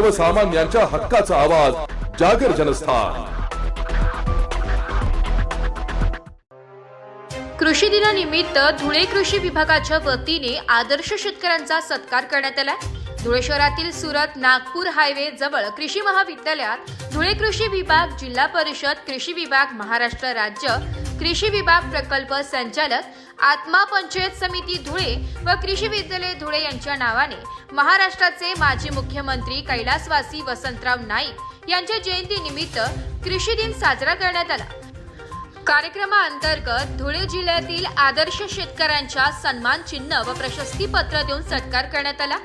सर्वसामान्यांच्या हक्काचा आवाज जागर जनस्थान. कृषी दिनानिमित्त धुळे कृषी विभागाच्या वतीने आदर्श शेतकऱ्यांचा सत्कार करण्यात आला धुळे शहरातील सुरत नागपूर हायवे जवळ कृषी महाविद्यालयात धुळे कृषी विभाग जिल्हा परिषद कृषी विभाग महाराष्ट्र राज्य कृषी विभाग प्रकल्प संचालक आत्मा पंचायत समिती धुळे व कृषी विद्यालय धुळे यांच्या नावाने महाराष्ट्राचे माजी मुख्यमंत्री कैलासवासी वसंतराव नाईक यांच्या जयंतीनिमित्त कृषी दिन साजरा करण्यात आला. कार्यक्रमाअंतर्गत धुळे जिल्ह्यातील आदर्श शेतकऱ्यांच्या सन्मान चिन्ह व प्रशस्ती पत्र देऊन सत्कार करण्यात आला.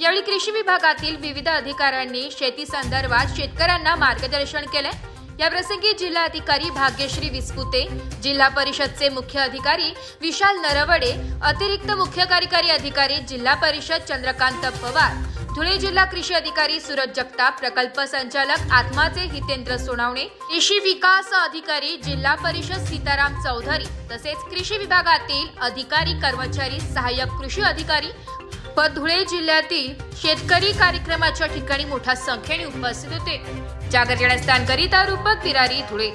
यावेळी कृषी विभागातील विविध अधिकाऱ्यांनी शेती संदर्भात शेतकऱ्यांना मार्गदर्शन केले याप्रसंगी जिल्हाधिकारी जिल्हा अधिकारी भाग्यश्री विस्पुते जिल्हा परिषदचे मुख्य अधिकारी विशाल नरवडे अतिरिक्त मुख्य कार्यकारी अधिकारी जिल्हा परिषद चंद्रकांत पवार धुळे जिल्हा कृषी अधिकारी सूरज जगताप प्रकल्प संचालक आत्माचे हितेंद्र सोनावणे कृषी विकास अधिकारी जिल्हा परिषद सीताराम चौधरी तसेच कृषी विभागातील अधिकारी कर्मचारी सहाय्यक कृषी अधिकारी व धुळे जिल्ह्यातील शेतकरी कार्यक्रमाच्या ठिकाणी मोठ्या संख्येने उपस्थित होते. जागर जनस्थानकरिता रूपक विरारी धुळे.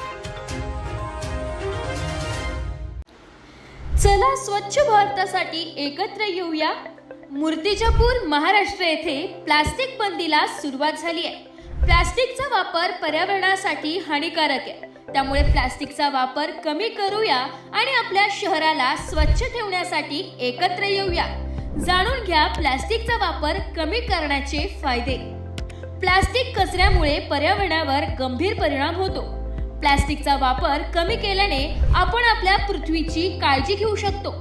चला स्वच्छ भारतासाठी एकत्र येऊया. मूर्तिजापूर महाराष्ट्र येथे प्लास्टिक बंदीला सुरुवात झाली आहे. प्लास्टिकचा वापर पर्यावरणासाठी हानिकारक आहे. त्यामुळे प्लास्टिकचा वापर कमी करूया आणि आपल्या शहराला स्वच्छ ठेवण्यासाठी एकत्र येऊया. जाणून घ्या प्लास्टिकचा वापर कमी करण्याचे फायदे. प्लास्टिक कचऱ्यामुळे पर्यावरणावर गंभीर परिणाम होतो. प्लास्टिकचा वापर कमी केल्याने आपण आपल्या पृथ्वीची काळजी घेऊ शकतो.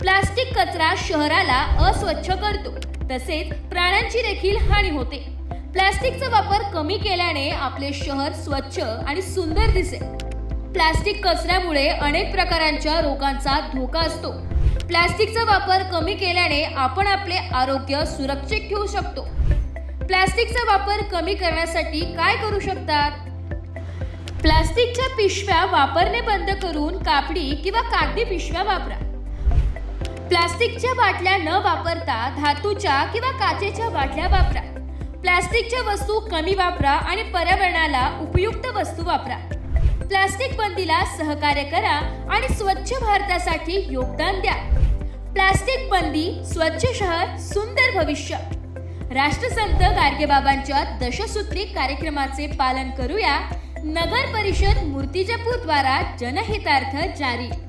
प्लास्टिक कचरा शहराला अस्वच्छ करतो तसेच प्राण्यांची देखील हानी होते. प्लास्टिकचा वापर कमी केल्याने आपले शहर स्वच्छ आणि सुंदर दिसेल. प्लास्टिक कचऱ्यामुळे अनेक प्रकारांच्या रोगांचा धोका असतो. प्लास्टिकचा वापर कमी केल्याने आपण आपले आरोग्य सुरक्षित ठेवू शकतो. प्लास्टिकचा वापर कमी करण्यासाठी काय करू शकतात? प्लास्टिकच्या पिशव्या वापरणे बंद करून कापडी किंवा कागदी पिशव्या वापरा. प्लास्टिकच्या बाटल्या न वापरता धातूच्या किंवा काचेच्या बाटल्या वापरा. प्लास्टिकच्या वस्तू कमी वापरा आणि पर्यावरणाला उपयुक्त वस्तू वापरा. प्लास्टिक बंदीला सहकार्य करा आणि स्वच्छ भारतासाठी योगदान द्या. प्लास्टिक बंदी स्वच्छ शहर सुंदर भविष्य. राष्ट्रसंत गाडगेबाबांच्या दशसूत्री कार्यक्रमाचे पालन करूया. नगर परिषद मूर्तिजापूर द्वारा जनहितार्थ जारी.